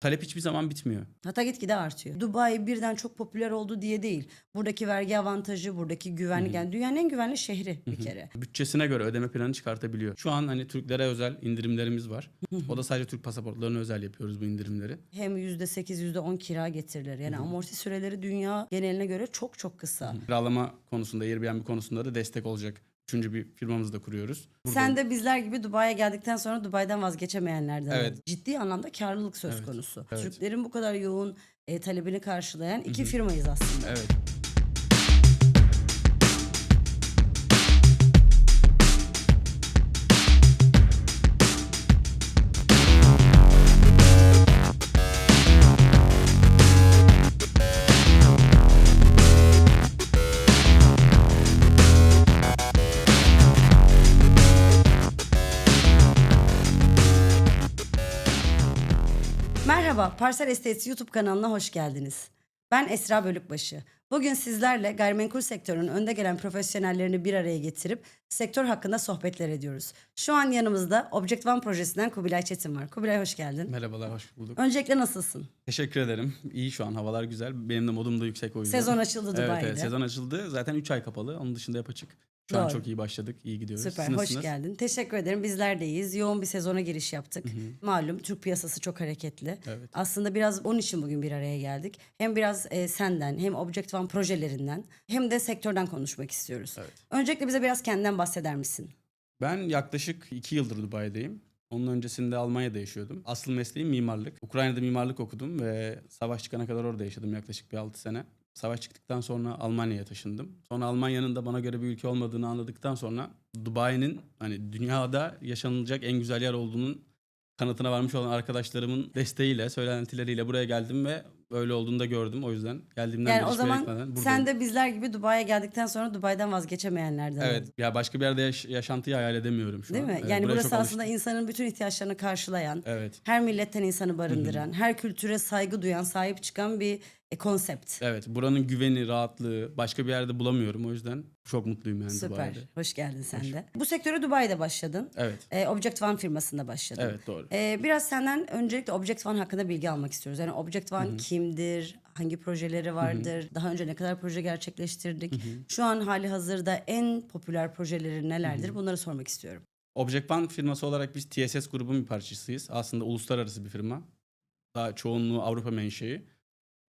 Talep hiçbir zaman bitmiyor. Hatta gitgide artıyor. Dubai birden çok popüler oldu diye değil. Buradaki vergi avantajı, buradaki güvenlik yani dünyanın en güvenli şehri bir kere. Bütçesine göre ödeme planı çıkartabiliyor. Şu an hani Türklere özel indirimlerimiz var. o da sadece Türk pasaportlarına özel yapıyoruz bu indirimleri. Hem %8, %10 kira getirilir. Yani amorti süreleri dünya geneline göre çok çok kısa. Kiralama konusunda, Airbnb konusunda da destek olacak. Üçüncü bir firmamızı da kuruyoruz. Sen de bizler gibi Dubai'ye geldikten sonra Dubai'den vazgeçemeyenlerden. Evet. oldun. Ciddi anlamda karlılık söz Evet, konusu. evet. Türklerin bu kadar yoğun e, talebini karşılayan iki firmayız aslında. Evet. Parsel Estates YouTube kanalına hoş geldiniz. Ben Esra Bölükbaşı. Bugün sizlerle gayrimenkul sektörünün önde gelen profesyonellerini bir araya getirip sektör hakkında sohbetler ediyoruz. Şu an yanımızda Object One projesinden Kubilay Çetin var. Kubilay hoş geldin. Merhabalar, hoş bulduk. Öncelikle nasılsın? Teşekkür ederim. İyi şu an, havalar güzel. Benim de modum da yüksek o yüzden. Sezon açıldı Evet, Dubai'de. evet, sezon açıldı. Zaten 3 ay kapalı. Onun dışında hep açık. Şu an Doğru. çok iyi başladık. iyi gidiyoruz. Süper, Siz hoş nasılsınız? geldin. Teşekkür ederim. Bizler de iyiyiz. Yoğun bir sezona giriş yaptık. Malum Türk piyasası çok hareketli. Evet. Aslında biraz onun için bugün bir araya geldik. Hem biraz e, senden hem Object One projelerinden hem de sektörden konuşmak istiyoruz. Evet. Öncelikle bize biraz kendinden bahseder misin? Ben yaklaşık 2 yıldır Dubai'deyim. Onun öncesinde Almanya'da yaşıyordum. Asıl mesleğim mimarlık. Ukrayna'da mimarlık okudum ve savaş çıkana kadar orada yaşadım yaklaşık bir 6 sene. Savaş çıktıktan sonra Almanya'ya taşındım. Sonra Almanya'nın da bana göre bir ülke olmadığını anladıktan sonra Dubai'nin hani dünyada yaşanılacak en güzel yer olduğunun kanıtına varmış olan arkadaşlarımın desteğiyle, söylentileriyle buraya geldim ve öyle olduğunu da gördüm. O yüzden geldiğimden Yani beri o zaman buradayım. sen de bizler gibi Dubai'ye geldikten sonra Dubai'den vazgeçemeyenlerden oldun. Evet. Ya başka bir yerde yaş- yaşantıyı hayal edemiyorum şu Değil an. mi? Evet, yani burası aslında alıştım. insanın bütün ihtiyaçlarını karşılayan, Evet. her milletten insanı barındıran, her kültüre saygı duyan, sahip çıkan bir e, konsept. Evet. Buranın güveni, rahatlığı başka bir yerde bulamıyorum. O yüzden çok mutluyum yani Süper. Dubai'de. Hoş geldin sen de. Bu sektöre Dubai'de başladın. Evet. E, Object One firmasında başladın. Evet doğru. E, biraz senden öncelikle Object One hakkında bilgi almak istiyoruz. Yani Object One kimdir? Hangi projeleri vardır? Daha önce ne kadar proje gerçekleştirdik? Şu an hali hazırda en popüler projeleri nelerdir? Bunları sormak istiyorum. Object One firması olarak biz TSS grubun bir parçasıyız. Aslında uluslararası bir firma. Daha çoğunluğu Avrupa menşei.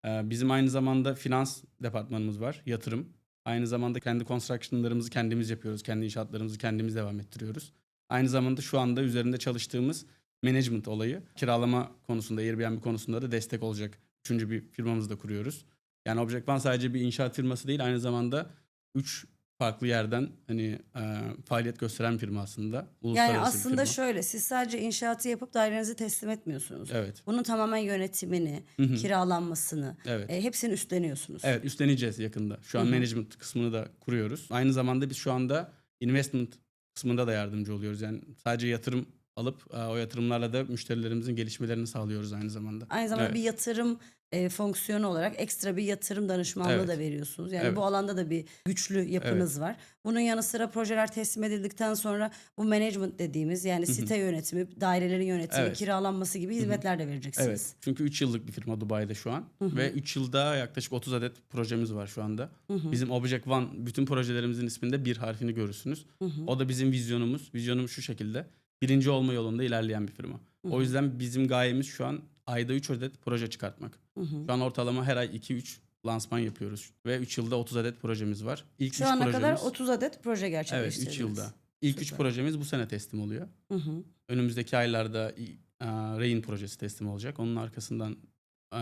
Ee, bizim aynı zamanda finans departmanımız var, yatırım. Aynı zamanda kendi construction'larımızı kendimiz yapıyoruz. Kendi inşaatlarımızı kendimiz devam ettiriyoruz. Aynı zamanda şu anda üzerinde çalıştığımız management olayı, kiralama konusunda, Airbnb konusunda da destek olacak. Üçüncü bir firmamızı da kuruyoruz. Yani Object One sadece bir inşaat firması değil, aynı zamanda üç farklı yerden hani e, faaliyet gösteren firma aslında. Yani Uluslararası bir aslında firma. şöyle siz sadece inşaatı yapıp dairenizi teslim etmiyorsunuz. Evet. Bunun tamamen yönetimini, kiralanmasını Evet. e, hepsini üstleniyorsunuz. Evet üstleneceğiz yakında. Şu an management kısmını da kuruyoruz. Aynı zamanda biz şu anda investment kısmında da yardımcı oluyoruz. Yani sadece yatırım alıp e, o yatırımlarla da müşterilerimizin gelişmelerini sağlıyoruz aynı zamanda. Aynı zamanda Evet. bir yatırım e, fonksiyonu olarak ekstra bir yatırım danışmanlığı Evet. da veriyorsunuz. Yani Evet. bu alanda da bir güçlü yapınız var. Bunun yanı sıra projeler teslim edildikten sonra bu management dediğimiz yani site yönetimi, dairelerin yönetimi, Evet. kiralanması gibi hizmetler de vereceksiniz. Evet. Çünkü 3 yıllık bir firma Dubai'de şu an. Ve 3 yılda yaklaşık 30 adet projemiz var şu anda. Bizim Object One bütün projelerimizin isminde bir harfini görürsünüz. O da bizim vizyonumuz. Vizyonumuz şu şekilde. Birinci olma yolunda ilerleyen bir firma. O yüzden bizim gayemiz şu an ayda 3 adet proje çıkartmak. Şu an ortalama her ay 2-3 lansman yapıyoruz. Ve 3 yılda 30 adet projemiz var. İlk Şu ana projemiz, kadar 30 adet proje Evet gerçekleştirdiniz. 3 yılda. İlk 3 Süper. projemiz bu sene teslim oluyor. Hı hı. Önümüzdeki aylarda e, Rain projesi teslim olacak. Onun arkasından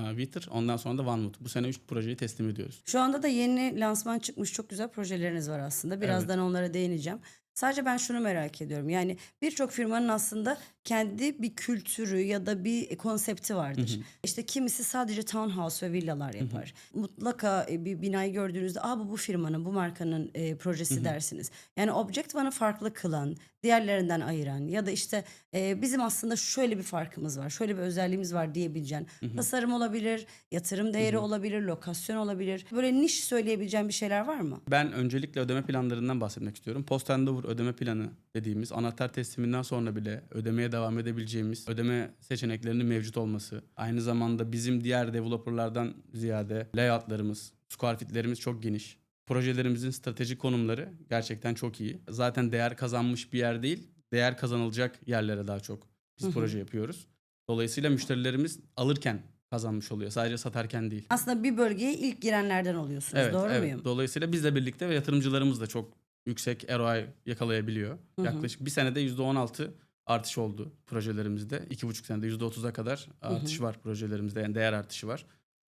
Wither, ondan sonra da OneWood. Bu sene 3 projeyi teslim ediyoruz. Şu anda da yeni lansman çıkmış çok güzel projeleriniz var aslında. Birazdan onlara değineceğim. Sadece ben şunu merak ediyorum. Yani birçok firmanın aslında kendi bir kültürü ya da bir konsepti vardır. İşte kimisi sadece townhouse ve villalar yapar. Mutlaka e, bir binayı gördüğünüzde Aa, bu bu firmanın, bu markanın e, projesi dersiniz. Yani Object One'ı farklı kılan, diğerlerinden ayıran ya da işte e, bizim aslında şöyle bir farkımız var, şöyle bir özelliğimiz var diyebileceğin tasarım olabilir, yatırım değeri olabilir, lokasyon olabilir. Böyle niş söyleyebileceğim bir şeyler var mı? Ben öncelikle ödeme planlarından bahsetmek istiyorum. Post handover ödeme planı dediğimiz anahtar tesliminden sonra bile ödemeye devam edebileceğimiz ödeme seçeneklerinin mevcut olması. Aynı zamanda bizim diğer developerlardan ziyade layoutlarımız, square fitlerimiz çok geniş. Projelerimizin stratejik konumları gerçekten çok iyi. Zaten değer kazanmış bir yer değil, değer kazanılacak yerlere daha çok biz Hı hı. proje yapıyoruz. Dolayısıyla müşterilerimiz alırken kazanmış oluyor. Sadece satarken değil. Aslında bir bölgeye ilk girenlerden oluyorsunuz. Evet, Doğru evet. muyum? Dolayısıyla bizle birlikte ve yatırımcılarımız da çok yüksek ROI yakalayabiliyor. Hı hı. Yaklaşık bir senede %16 artış oldu projelerimizde. İki buçuk senede %30'a kadar artış var projelerimizde. Yani değer artışı var.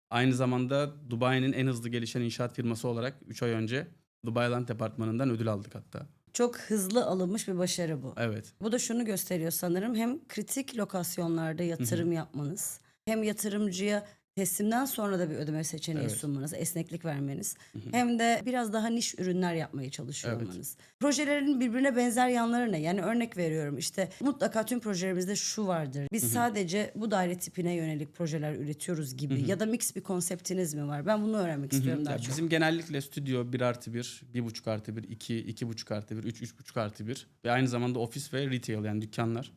Aynı zamanda Dubai'nin en hızlı gelişen inşaat firması olarak 3 ay önce Dubai Land Departmanı'ndan ödül aldık hatta. Çok hızlı alınmış bir başarı bu. Evet. Bu da şunu gösteriyor sanırım. Hem kritik lokasyonlarda yatırım yapmanız, hem yatırımcıya teslimden sonra da bir ödeme seçeneği Evet. sunmanız, esneklik vermeniz, hem de biraz daha niş ürünler yapmaya çalışıyor Evet. olmanız. Projelerin birbirine benzer yanları ne? Yani örnek veriyorum işte mutlaka tüm projelerimizde şu vardır. Biz sadece bu daire tipine yönelik projeler üretiyoruz gibi ya da mix bir konseptiniz mi var? Ben bunu öğrenmek istiyorum daha Ya çok. bizim genellikle stüdyo 1 artı 1, 1,5 artı 1, 2, 2,5 artı 1, 3, 3,5 artı 1 ve aynı zamanda ofis ve retail yani dükkanlar.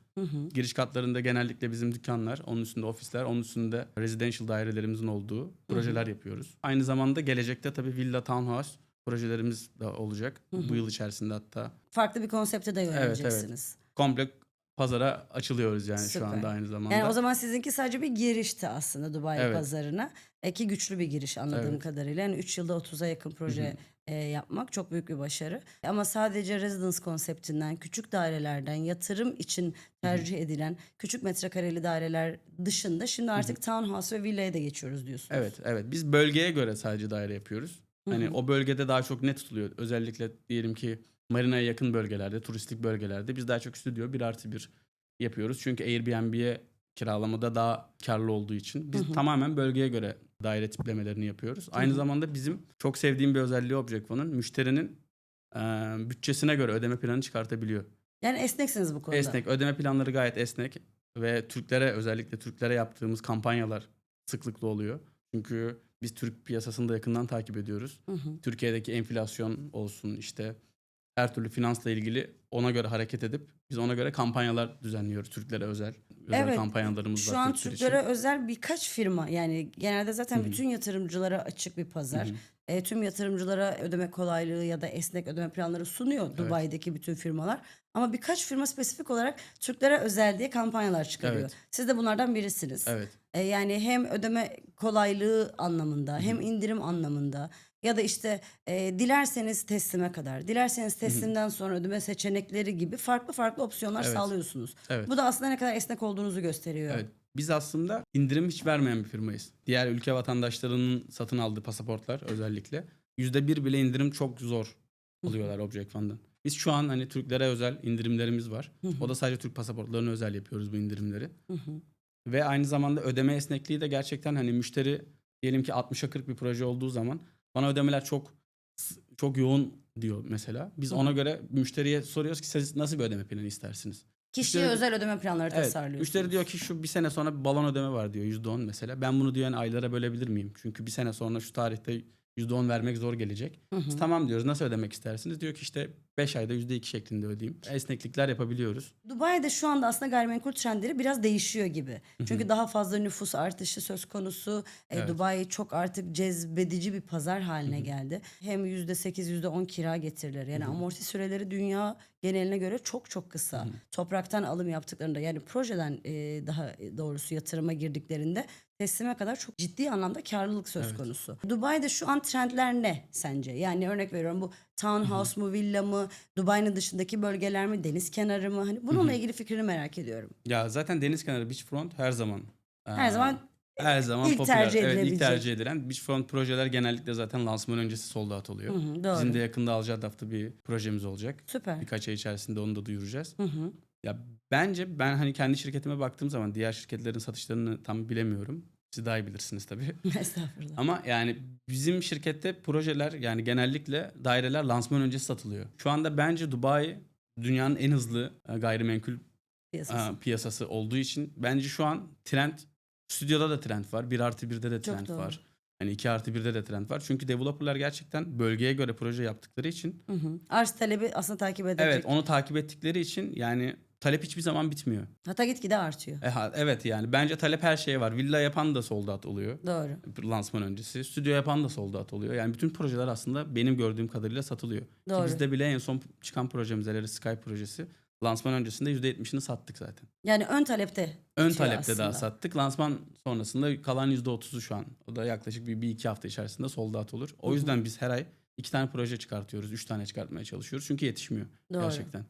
Giriş katlarında genellikle bizim dükkanlar, onun üstünde ofisler, onun üstünde residential dairelerimizin olduğu projeler yapıyoruz. Aynı zamanda gelecekte tabii villa townhouse projelerimiz de olacak. Bu yıl içerisinde hatta. Farklı bir konsepte de yöneleceksiniz. Komple pazara açılıyoruz yani Süper. şu anda aynı zamanda. Yani o zaman sizinki sadece bir girişti aslında Dubai Evet. pazarına. E ki güçlü bir giriş anladığım Evet. kadarıyla. Yani 3 yılda 30'a yakın proje e, yapmak çok büyük bir başarı. Ama sadece residence konseptinden, küçük dairelerden, yatırım için tercih edilen küçük metrekareli daireler dışında şimdi artık townhouse ve villaya da geçiyoruz diyorsunuz. Evet, evet. Biz bölgeye göre sadece daire yapıyoruz. Hani o bölgede daha çok ne tutuluyor? Özellikle diyelim ki marinaya yakın bölgelerde, turistik bölgelerde biz daha çok stüdyo 1 artı 1 yapıyoruz. Çünkü Airbnb'ye kiralamada daha karlı olduğu için. Biz tamamen bölgeye göre daire tiplemelerini yapıyoruz. Aynı zamanda bizim çok sevdiğim bir özelliği Object One'ın müşterinin e, bütçesine göre ödeme planı çıkartabiliyor. Yani esneksiniz bu konuda. Esnek. Ödeme planları gayet esnek ve Türklere özellikle Türklere yaptığımız kampanyalar sıklıkla oluyor. Çünkü biz Türk piyasasını da yakından takip ediyoruz. Hı hı. Türkiye'deki enflasyon olsun işte her türlü finansla ilgili ona göre hareket edip biz ona göre kampanyalar düzenliyoruz Türklere özel. Özel Evet, kampanyalarımız Şu var an Türkler için. Türklere özel birkaç firma yani genelde zaten bütün yatırımcılara açık bir pazar. E, tüm yatırımcılara ödeme kolaylığı ya da esnek ödeme planları sunuyor Dubai'deki bütün firmalar. Ama birkaç firma spesifik olarak Türklere özel diye kampanyalar çıkarıyor. Evet. Siz de bunlardan birisiniz. Evet. E, yani hem ödeme kolaylığı anlamında hem indirim anlamında ya da işte e, dilerseniz teslime kadar, dilerseniz teslimden sonra ödeme seçenekleri gibi farklı farklı opsiyonlar Evet. sağlıyorsunuz. Evet. Bu da aslında ne kadar esnek olduğunuzu gösteriyor. Evet. Biz aslında indirim hiç vermeyen bir firmayız. Diğer ülke vatandaşlarının satın aldığı pasaportlar özellikle. %1 bile indirim çok zor alıyorlar Object One'dan. Biz şu an hani Türklere özel indirimlerimiz var. O da sadece Türk pasaportlarına özel yapıyoruz bu indirimleri. Ve aynı zamanda ödeme esnekliği de gerçekten hani müşteri diyelim ki 60'a 40 bir proje olduğu zaman bana ödemeler çok çok yoğun diyor mesela. Biz ona göre müşteriye soruyoruz ki siz nasıl bir ödeme planı istersiniz? Kişiye Müşteri- özel ödeme planları Evet. tasarlıyorsunuz. Müşteri diyor ki şu bir sene sonra bir balon ödeme var diyor %10 mesela. Ben bunu yani aylara bölebilir miyim? Çünkü bir sene sonra şu tarihte %10 vermek zor gelecek. Biz tamam diyoruz nasıl ödemek istersiniz? Diyor ki işte 5 ayda %2 şeklinde ödeyeyim. Esneklikler yapabiliyoruz. Dubai'de şu anda aslında gayrimenkul trendleri biraz değişiyor gibi. Çünkü daha fazla nüfus artışı söz konusu. E, Evet. Dubai çok artık cezbedici bir pazar haline geldi. Hem %8, %10 kira getirileri. Yani amorti süreleri dünya geneline göre çok çok kısa. Topraktan alım yaptıklarında yani projeden e, daha doğrusu yatırıma girdiklerinde teslime kadar çok ciddi anlamda karlılık söz Evet. konusu. Dubai'de şu an trendler ne sence? Yani örnek veriyorum bu townhouse mu, villa mı, Dubai'nin dışındaki bölgeler mi, deniz kenarı mı? Hani bununla ilgili fikrini merak ediyorum. Ya zaten deniz kenarı beachfront her zaman Her eee, zaman her zaman ilk popüler. tercih evet, ilk tercih edilen beachfront projeler genellikle zaten lansman öncesi sold out oluyor. Hı hı, doğru. Bizim de yakında alacağı hafta bir projemiz olacak. süper. Birkaç ay içerisinde onu da duyuracağız. Hı hı. Ya bence ben hani kendi şirketime baktığım zaman diğer şirketlerin satışlarını tam bilemiyorum. Siz daha iyi bilirsiniz tabii. Estağfurullah. Ama yani bizim şirkette projeler yani genellikle daireler lansman öncesi satılıyor. Şu anda bence Dubai dünyanın en hızlı e, gayrimenkul Piyasası. e, piyasası olduğu için bence şu an trend stüdyoda da trend var. 1 artı 1'de de trend var. Hani 2 artı 1'de de trend var. Çünkü developerlar gerçekten bölgeye göre proje yaptıkları için Hı hı. Arz talebi aslında takip edecek. evet onu takip ettikleri için yani talep hiçbir zaman bitmiyor. Hatta gitgide artıyor. E, ha- evet yani bence talep her şeye var. Villa yapan da sold out oluyor. Doğru. Lansman öncesi. Stüdyo yapan da sold out oluyor. Yani bütün projeler aslında benim gördüğüm kadarıyla satılıyor. Ki Doğru. bizde bile en son çıkan projemiz Eleri Sky projesi. Lansman öncesinde %70'ini sattık zaten. Yani ön talepte. Ön talepte daha aslında. sattık. Lansman sonrasında kalan %30'u şu an. O da yaklaşık bir, bir iki hafta içerisinde sold out olur. O yüzden biz her ay iki tane proje çıkartıyoruz. Üç tane çıkartmaya çalışıyoruz. Çünkü yetişmiyor Doğru. gerçekten.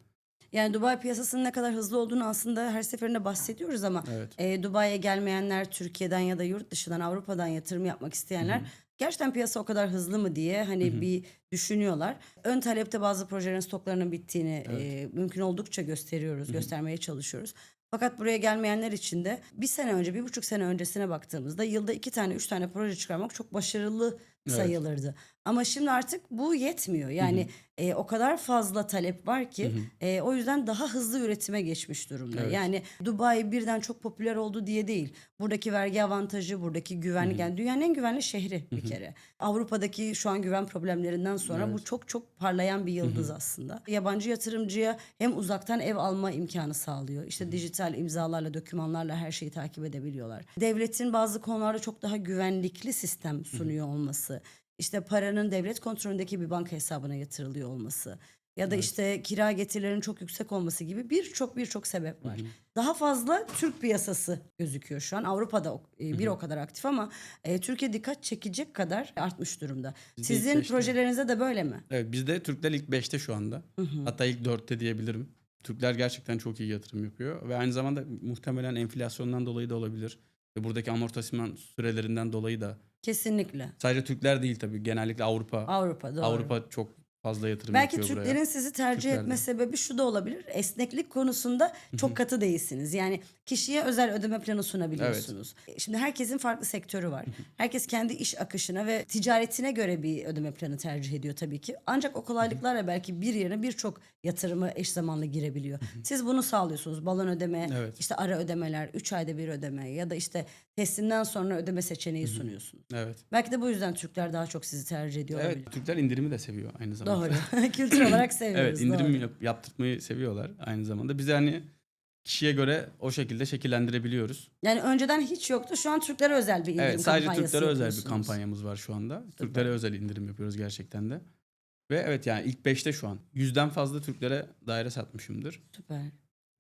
Yani Dubai piyasasının ne kadar hızlı olduğunu aslında her seferinde bahsediyoruz ama Evet. e, Dubai'ye gelmeyenler Türkiye'den ya da yurt dışından Avrupa'dan yatırım yapmak isteyenler gerçekten piyasa o kadar hızlı mı diye hani bir düşünüyorlar. Ön talepte bazı projelerin stoklarının bittiğini e, mümkün oldukça gösteriyoruz, göstermeye çalışıyoruz. Fakat buraya gelmeyenler için de bir sene önce, bir buçuk sene öncesine baktığımızda yılda iki tane, üç tane proje çıkarmak çok başarılı Evet. sayılırdı. Ama şimdi artık bu yetmiyor. Yani e, o kadar fazla talep var ki e, o yüzden daha hızlı üretime geçmiş durumda. Evet. Yani Dubai birden çok popüler oldu diye değil. Buradaki vergi avantajı, buradaki güvenlik yani dünyanın en güvenli şehri bir kere. Avrupa'daki şu an güven problemlerinden sonra bu çok çok parlayan bir yıldız aslında. Yabancı yatırımcıya hem uzaktan ev alma imkanı sağlıyor. İşte dijital imzalarla, dokümanlarla her şeyi takip edebiliyorlar. Devletin bazı konularda çok daha güvenlikli sistem sunuyor olması. İşte paranın devlet kontrolündeki bir banka hesabına yatırılıyor olması ya da işte kira getirilerinin çok yüksek olması gibi birçok birçok sebep var. Daha fazla Türk piyasası gözüküyor şu an. Avrupa'da e, bir o kadar aktif ama e, Türkiye dikkat çekecek kadar artmış durumda. İlk Sizin projelerinizde de böyle mi? Evet bizde Türkler ilk 5'te şu anda. Hatta ilk 4'te diyebilirim. Türkler gerçekten çok iyi yatırım yapıyor. Ve aynı zamanda muhtemelen enflasyondan dolayı da olabilir. Ve buradaki amortisman sürelerinden dolayı da. Kesinlikle. Sadece Türkler değil tabii. Genellikle Avrupa. Avrupa doğru. Avrupa çok fazla yatırım Belki yapıyor Türklerin buraya. sizi tercih Türkler de. etme sebebi şu da olabilir. Esneklik konusunda çok katı değilsiniz. Yani kişiye özel ödeme planı sunabiliyorsunuz. Şimdi herkesin farklı sektörü var. Herkes kendi iş akışına ve ticaretine göre bir ödeme planı tercih ediyor tabii ki. Ancak o kolaylıklarla belki bir yerine birçok yatırımı eş zamanlı girebiliyor. Siz bunu sağlıyorsunuz. Balon ödeme, Evet. işte ara ödemeler, 3 ayda bir ödeme ya da işte teslimden sonra ödeme seçeneği sunuyorsunuz. Evet. Belki de bu yüzden Türkler daha çok sizi tercih ediyor olabilir. Evet. Türkler indirimi de seviyor aynı zamanda. Doğru. Kültür olarak seviyoruz. Evet indirim doğru. yap- yaptırtmayı seviyorlar aynı zamanda. Biz hani kişiye göre o şekilde şekillendirebiliyoruz. Yani önceden hiç yoktu. Şu an Türklere özel bir indirim Evet sadece kampanyası Türklere özel bir kampanyamız var şu anda. Türklere özel indirim yapıyoruz gerçekten de. Ve evet yani ilk 5'te şu an. Yüzden fazla Türklere daire satmışımdır. Süper.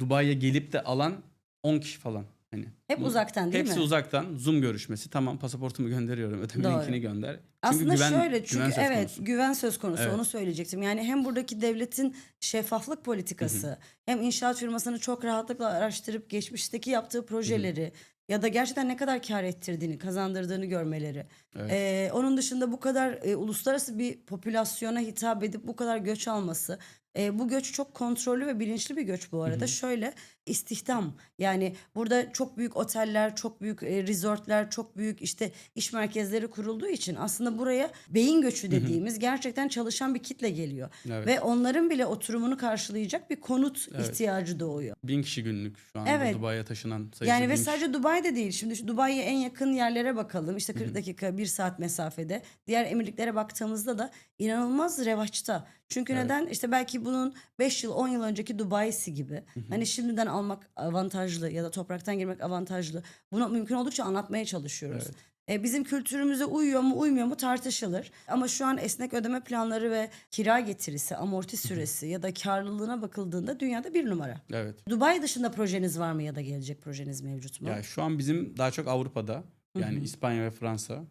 Dubai'ye gelip de alan 10 kişi falan. Hani Hep bu- uzaktan değil Hepsi mi? uzaktan. Zoom görüşmesi. Tamam pasaportumu gönderiyorum. Ödeme Doğru. linkini gönder. Aslında güven, şöyle çünkü güven evet konusu. güven söz konusu Evet. onu söyleyecektim. Yani hem buradaki devletin şeffaflık politikası hem inşaat firmasını çok rahatlıkla araştırıp geçmişteki yaptığı projeleri ya da gerçekten ne kadar kar ettirdiğini, kazandırdığını görmeleri. Evet. Ee, onun dışında bu kadar e, uluslararası bir popülasyona hitap edip bu kadar göç alması. e, bu göç çok kontrollü ve bilinçli bir göç bu arada. Şöyle istihdam yani burada çok büyük oteller, çok büyük e, resortlar, çok büyük işte iş merkezleri kurulduğu için aslında buraya beyin göçü dediğimiz gerçekten çalışan bir kitle geliyor. Evet. Ve onların bile oturumunu karşılayacak bir konut Evet. ihtiyacı doğuyor. Bin kişi günlük şu anda Evet. Dubai'ye taşınan sayısı. Yani ve kişi. sadece Dubai'de değil. Şimdi şu Dubai'ye en yakın yerlere bakalım. İşte 40 dakika, 1 saat mesafede. Diğer emirliklere baktığımızda da inanılmaz revaçta. Çünkü Evet. neden? İşte belki bunun 5 yıl, 10 yıl önceki Dubai'si gibi. Hani şimdiden almak avantajlı ya da topraktan girmek avantajlı. Bunu mümkün oldukça anlatmaya çalışıyoruz. Evet. E, bizim kültürümüze uyuyor mu uymuyor mu tartışılır. Ama şu an esnek ödeme planları ve kira getirisi, amorti süresi ya da karlılığına bakıldığında dünyada bir numara. Evet. Dubai dışında projeniz var mı ya da gelecek projeniz mevcut mu? Ya şu an bizim daha çok Avrupa'da yani İspanya ve Fransa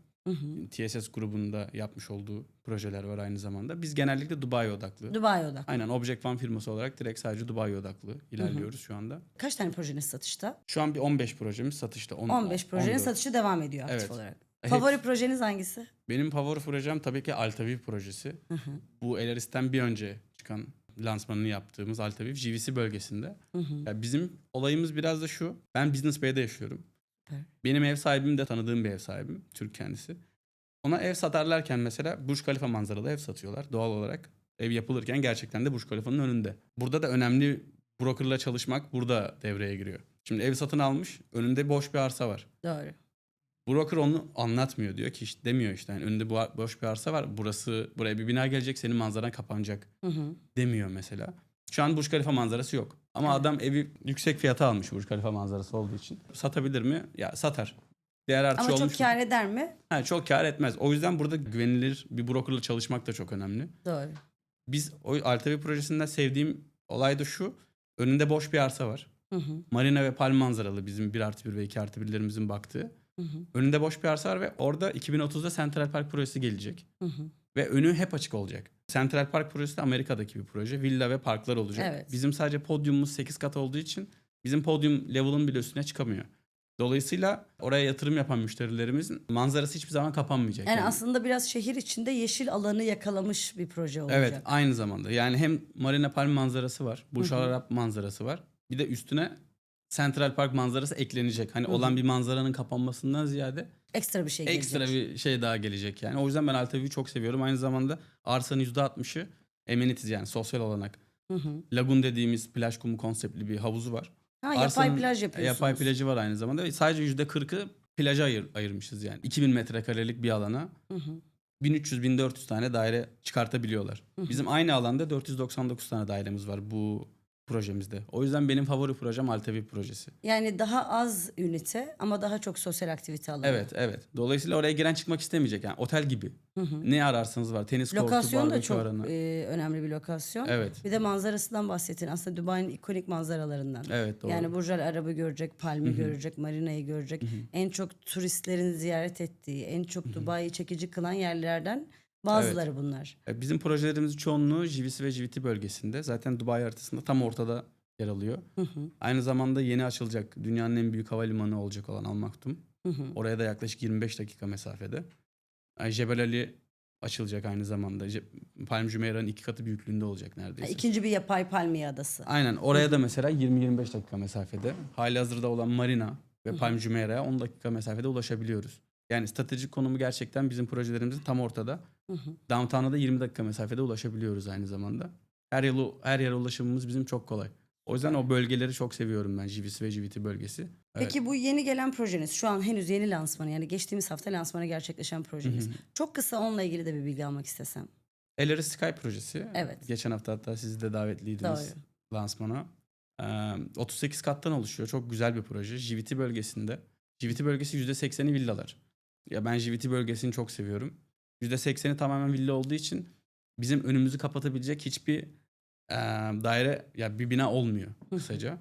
TSS grubunda yapmış olduğu projeler var aynı zamanda. Biz genellikle Dubai odaklı. Dubai odak. Aynen Object One firması olarak direkt sadece Dubai odaklı ilerliyoruz şu anda. Kaç tane projeniz satışta? Şu an bir 15 projemiz satışta. On- 15 projenin 14. satışı devam ediyor aktif Evet. olarak. Hep- Favori projeniz hangisi? Benim favori projem tabii ki Altaviv projesi. Bu Elaris'ten bir önce çıkan lansmanını yaptığımız Altaviv GVC bölgesinde. Ya bizim olayımız biraz da şu. Ben Business Bay'de yaşıyorum. Süper. Benim ev sahibim de tanıdığım bir ev sahibim. Türk kendisi. Ona ev satarlarken mesela Burj Khalifa manzaralı ev satıyorlar doğal olarak. Ev yapılırken gerçekten de Burj Khalifa'nın önünde. Burada da önemli brokerla çalışmak burada devreye giriyor. Şimdi ev satın almış, önünde boş bir arsa var. Doğru. Broker onu anlatmıyor diyor ki işte demiyor işte yani önünde boş bir arsa var. Burası buraya bir bina gelecek senin manzaran kapanacak Hı hı. demiyor mesela. Şu an Burj Khalifa manzarası yok. Ama adam evi yüksek fiyata almış Burj Khalifa manzarası olduğu için. Satabilir mi? Ya satar. Değer artışı Ama olmuş. çok kar eder mi? Ha, çok kar etmez. O yüzden burada güvenilir bir brokerla çalışmak da çok önemli. Doğru. Biz o RTV projesinden sevdiğim olay da şu. Önünde boş bir arsa var. Hı hı. Marina ve Palm manzaralı bizim 1 artı 1 ve 2 artı 1'lerimizin baktığı. Hı hı. Önünde boş bir arsa var ve orada 2030'da Central Park projesi gelecek. Hı hı. Ve önü hep açık olacak. Central Park projesi de Amerika'daki bir proje. Villa ve parklar olacak. Evet. Bizim sadece podyumumuz 8 kat olduğu için bizim podyum level'ın bile üstüne çıkamıyor. Dolayısıyla oraya yatırım yapan müşterilerimizin manzarası hiçbir zaman kapanmayacak. Yani aslında biraz şehir içinde yeşil alanı yakalamış bir proje olacak. Evet aynı zamanda. Yani hem Marina Palm manzarası var. Al Arab manzarası var. Bir de üstüne Central Park manzarası eklenecek. Hani Hı hı. olan bir manzaranın kapanmasından ziyade Ekstra bir şey gelecek. ekstra bir şey daha gelecek yani. O yüzden ben Altavi'yi çok seviyorum. Aynı zamanda arsanın %60'ı amenities yani sosyal olanak. Hı hı. Lagun dediğimiz plaj kumu konseptli bir havuzu var. Ha, yapay Arsanın plaj yapıyorsunuz. Yapay plajı var aynı zamanda. Ve sadece %40'ı plaja ayır, ayırmışız yani. 2000 metrekarelik bir alana Hı hı. 1300-1400 tane daire çıkartabiliyorlar. Hı hı. Bizim aynı alanda 499 tane dairemiz var bu projemizde. O yüzden benim favori projem Altevi projesi. Yani daha az ünite ama daha çok sosyal aktivite alanı. Evet, evet. Dolayısıyla oraya giren çıkmak istemeyecek. Yani otel gibi. Hı hı. Ne ararsanız var. Tenis kortu, Lokasyon da barbekü çok e, önemli bir lokasyon. Evet. Bir de manzarasından bahsettin. Aslında Dubai'nin ikonik manzaralarından. Evet, doğru. Yani Burj Al Arab'ı görecek, Palm'i Hı hı. görecek, Marina'yı görecek. En çok turistlerin ziyaret ettiği, en çok Dubai'yi çekici kılan yerlerden bazıları bunlar. E, Bizim projelerimizin çoğunluğu JVC ve JVT bölgesinde. Zaten Dubai haritasında tam ortada yer alıyor. Hı hı, Aynı zamanda yeni açılacak dünyanın en büyük havalimanı olacak olan Al Maktoum. hı hı. Oraya da yaklaşık 25 dakika mesafede. Yani Jebel Ali açılacak aynı zamanda. Je- Palm Jumeirah'ın iki katı büyüklüğünde olacak Ha, neredeyse. İkinci bir yapay palmiye adası. Aynen oraya da mesela 20-25 dakika mesafede. Halihazırda olan Marina ve Palm Jumeirah'a 10 dakika mesafede ulaşabiliyoruz. Yani stratejik konumu gerçekten bizim projelerimizin tam ortada. Hı hı. Downtown'a da 20 dakika mesafede ulaşabiliyoruz aynı zamanda. Her yıl her yere ulaşımımız bizim çok kolay. O yüzden o bölgeleri çok seviyorum ben JVC ve JVT bölgesi. Evet. Peki bu yeni gelen projeniz şu an henüz yeni lansmanı yani geçtiğimiz hafta lansmanı gerçekleşen projeniz. Çok kısa onunla ilgili de bir bilgi almak istesem. Ellery Sky projesi. Evet. Geçen hafta hatta siz de davetliydiniz Doğru. lansmana. Ee, 38 kattan oluşuyor. Çok güzel bir proje. JVT bölgesinde. JVT bölgesi %80'i villalar. Ya ben JVT bölgesini çok seviyorum. %80'i tamamen villa olduğu için bizim önümüzü kapatabilecek hiçbir e, daire ya bir bina olmuyor kısaca.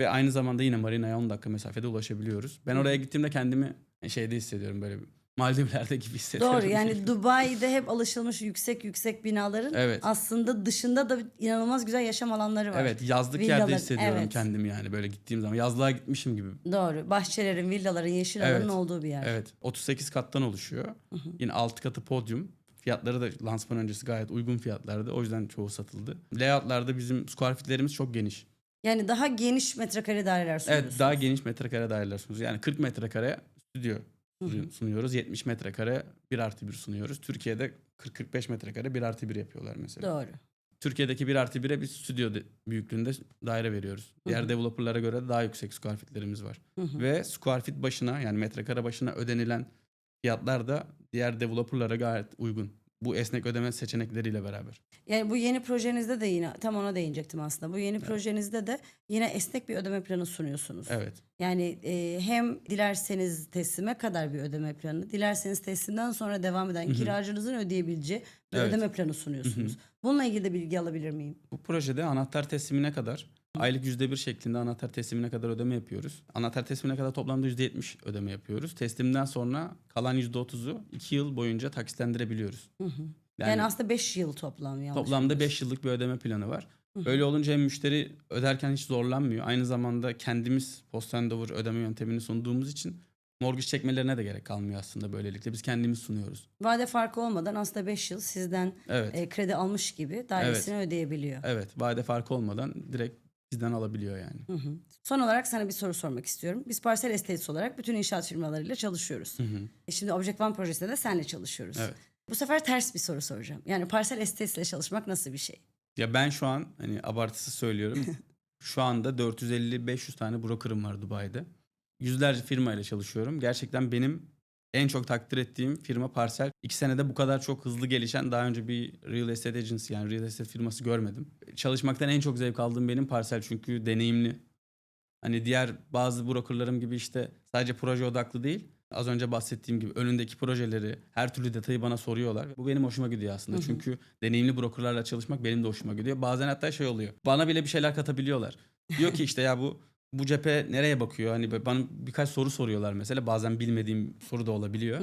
Ve aynı zamanda yine marinaya 10 dakika mesafede ulaşabiliyoruz. Ben oraya gittiğimde kendimi şeyde hissediyorum böyle Maldivler'de gibi hissediyorum. Doğru yani Dubai'de hep alışılmış yüksek yüksek binaların Evet. aslında dışında da inanılmaz güzel yaşam alanları var. Evet yazlık yerde hissediyorum evet. kendimi yani böyle gittiğim zaman. Yazlığa gitmişim gibi. Doğru. Bahçelerin, villaların, yeşil Evet. alanın olduğu bir yer. Evet 38 kattan oluşuyor. Yine 6 katı podyum. Fiyatları da lansman öncesi gayet uygun fiyatlardı. O yüzden çoğu satıldı. Layout'larda bizim square feet'lerimiz çok geniş. Yani daha geniş metrekare daireler sunuyorsunuz. Evet daha geniş metrekare daireler sunuyoruz. Yani 40 metrekare stüdyo. Sunuyoruz. 70 metrekare 1 artı 1 sunuyoruz. Türkiye'de 40-45 metrekare 1 artı 1 yapıyorlar mesela. Doğru. Türkiye'deki 1 artı 1'e biz stüdyo de- büyüklüğünde daire veriyoruz. Diğer developerlara göre daha yüksek square feet'lerimiz var. Hı hı. Ve square feet başına yani metrekare başına ödenilen fiyatlar da diğer developerlara gayet uygun. Bu esnek ödeme seçenekleriyle beraber. Yani bu yeni projenizde de yine tam ona değinecektim aslında. Bu yeni projenizde de yine esnek bir ödeme planı sunuyorsunuz. Evet. Yani e, hem dilerseniz teslime kadar bir ödeme planı, dilerseniz teslimden sonra devam eden kiracınızın ödeyebileceği bir Evet. ödeme planı sunuyorsunuz. Bununla ilgili de bilgi alabilir miyim? Bu projede anahtar teslimine kadar aylık %1 şeklinde anahtar teslimine kadar ödeme yapıyoruz. Anahtar teslimine kadar toplamda %70 ödeme yapıyoruz. Teslimden sonra kalan %30'u 2 yıl boyunca taksitlendirebiliyoruz. Hı hı. Yani, Yani, aslında 5 yıl toplam yanlış toplamda bilmiyorsam. 5 yıllık bir ödeme planı var. Böyle olunca hem müşteri öderken hiç zorlanmıyor. Aynı zamanda kendimiz post handover ödeme yöntemini sunduğumuz için mortgage çekmelerine de gerek kalmıyor aslında böylelikle. Biz kendimiz sunuyoruz. Vade farkı olmadan aslında 5 yıl sizden Evet. e, kredi almış gibi dairesini ödeyebiliyor. Evet. Vade farkı olmadan direkt bizden alabiliyor yani. Hı hı. Son olarak sana bir soru sormak istiyorum. Biz Parsel Estates olarak bütün inşaat firmalarıyla çalışıyoruz. Hı hı. E Şimdi Object One projesinde de seninle çalışıyoruz. Evet. Bu sefer ters bir soru soracağım. Yani Parsel Estates ile çalışmak nasıl bir şey? Ya ben şu an hani abartısız söylüyorum. şu anda 450-500 tane broker'ım var Dubai'de. Yüzlerce firmayla çalışıyorum. Gerçekten benim En çok takdir ettiğim firma Parsel. İki senede bu kadar çok hızlı gelişen daha önce bir real estate agency yani real estate firması görmedim. Çalışmaktan en çok zevk aldığım benim Parsel çünkü deneyimli. Hani diğer bazı brokerlarım gibi işte sadece proje odaklı değil. Az önce bahsettiğim gibi önündeki projeleri, her türlü detayı bana soruyorlar. Bu benim hoşuma gidiyor aslında. Hı hı. Çünkü deneyimli brokerlarla çalışmak benim de hoşuma gidiyor. Bazen hatta şey oluyor. Bana bile bir şeyler katabiliyorlar. Diyor ki işte ya bu bu cephe nereye bakıyor? Hani bana birkaç soru soruyorlar mesela. Bazen bilmediğim soru da olabiliyor.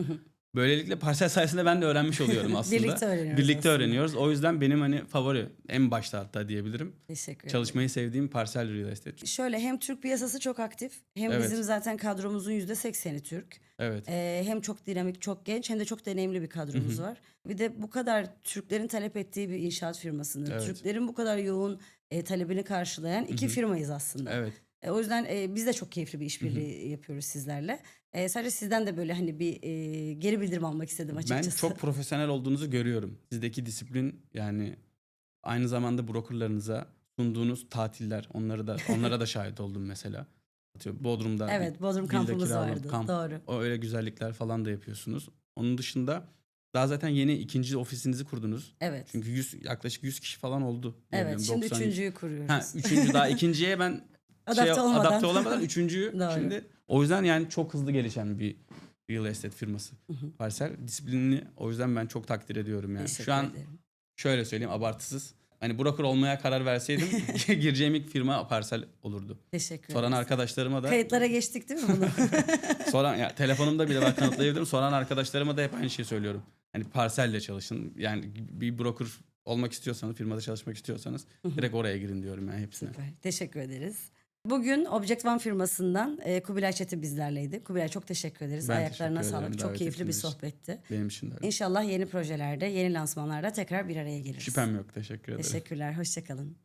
Böylelikle parsel sayesinde ben de öğrenmiş oluyorum aslında. Birlikte öğreniyoruz Birlikte aslında. öğreniyoruz. O yüzden benim hani favori en başta hatta diyebilirim. Teşekkür ederim. Çalışmayı sevdiğim parsel real estate. Şöyle hem Türk piyasası çok aktif hem Evet. bizim zaten kadromuzun %80'i Türk. Evet. Ee, hem çok dinamik, çok genç hem de çok deneyimli bir kadromuz var. Bir de bu kadar Türklerin talep ettiği bir inşaat firmasını, Evet. Türklerin bu kadar yoğun e, talebini karşılayan iki firmayız aslında. Evet. E, o yüzden e, biz de çok keyifli bir işbirliği yapıyoruz sizlerle. E, sadece sizden de böyle hani bir e, geri bildirim almak istedim Ben açıkçası. çok profesyonel olduğunuzu görüyorum. Sizdeki disiplin yani aynı zamanda brokerlarınıza sunduğunuz tatiller onları da onlara da şahit oldum mesela. Atıyorum Bodrum'da Evet, Bodrum kampımız vardı. kamp, Doğru. O öyle güzellikler falan da yapıyorsunuz. Onun dışında daha zaten yeni ikinci ofisinizi kurdunuz. Evet. Çünkü 100 yaklaşık 100 kişi falan oldu. evet, şimdi 90 üçüncüyü kuruyoruz. Ha, üçüncü daha ikinciye ben Adapte şey, olmadan. adapte olamadan üçüncüyü Doğru. şimdi o yüzden yani çok hızlı gelişen bir real estate firması. Hı hı. Parsel disiplinini o yüzden ben çok takdir ediyorum yani. Teşekkür Şu an ederim. şöyle söyleyeyim abartısız. Hani broker olmaya karar verseydim gireceğim ilk firma Parsel olurdu. Teşekkür Soran ederiz. arkadaşlarıma da Kayıtlara geçtik değil mi bunu? soran ya telefonumda bile bak kanıtlayabilirim. Soran arkadaşlarıma da hep aynı şeyi söylüyorum. Hani Parsel'le çalışın. Yani bir broker olmak istiyorsanız, firmada çalışmak istiyorsanız direkt oraya girin diyorum yani hepsine. Süper. Teşekkür ederiz. Bugün Object One firmasından e, Kubilay Çetin bizlerleydi. Kubilay çok teşekkür ederiz. Ben Ayaklarına teşekkür sağlık. Çok keyifli bir sohbetti. Benim için de öyle. İnşallah yeni projelerde, yeni lansmanlarda tekrar bir araya geliriz. Şüphem yok. Teşekkür ederim. Teşekkürler. Hoşçakalın.